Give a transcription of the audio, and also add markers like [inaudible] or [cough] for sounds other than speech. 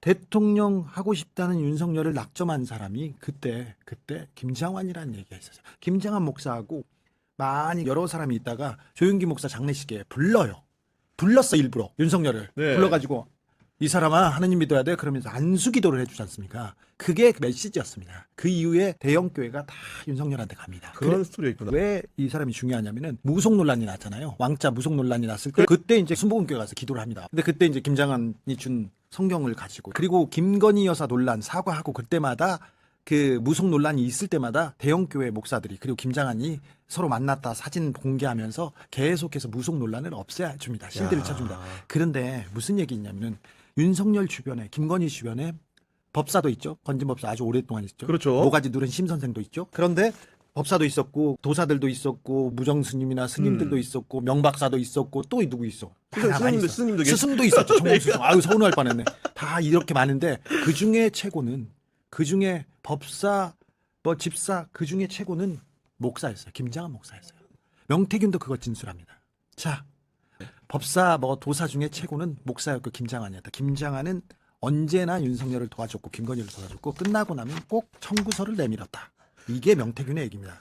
대통령 하고 싶다는 윤석열을 낙점한 사람이 그때 그때 김장환이라는 얘기가 있었어요. 김장환 목사하고 많이 여러 사람이 있다가 조윤기 목사 장례식에 불러요. 불렀어 일부러 윤석열을 네. 불러가지고 이 사람아 하느님 믿어야 돼 그러면서 안수기도를 해주지 않습니까? 그게 메시지였습니다. 그 이후에 대형 교회가 다 윤석열한테 갑니다. 그런 스토리가 있구나. 왜 이 사람이 중요하냐면은 무속 논란이 났잖아요. 왕자 무속 논란이 났을 때 그때 이제 순복음교회 가서 기도를 합니다. 근데 그때 이제 김장한이 준 성경을 가지고 그리고 김건희 여사 논란 사과하고 그때마다 그 무속 논란이 있을 때마다 대형 교회 목사들이 그리고 김장한이 서로 만났다 사진 공개하면서 계속해서 무속 논란을 없애야 줍니다. 실드를 야. 쳐줍니다. 그런데 무슨 얘기 있냐면은 윤석열 주변에 김건희 주변에 법사도 있죠. 건진 법사 아주 오랫동안 있죠. 그렇죠. 모가지 누른 심 선생도 있죠. 그런데 법사도 있었고 도사들도 있었고 무정 스님이나 스님들도 음. 있었고 명박사도 있었고 또 누구 있어? 있어. 스승님도 계시- 스승도 있었죠. 정몽스승. [laughs] 아유 서운할 뻔했네. 다 이렇게 많은데 그 중에 최고는 그 중에 법사 뭐 집사 그 중에 최고는 목사였어요. 김장한 목사였어요. 명태균도 그거 진술합니다. 자 법사 뭐 도사 중에 최고는 목사였고 김장한이었다. 김장한은 언제나 윤석열을 도와줬고 김건희를 도와줬고 끝나고 나면 꼭 청구서를 내밀었다. 이게 명태균의 얘기입니다.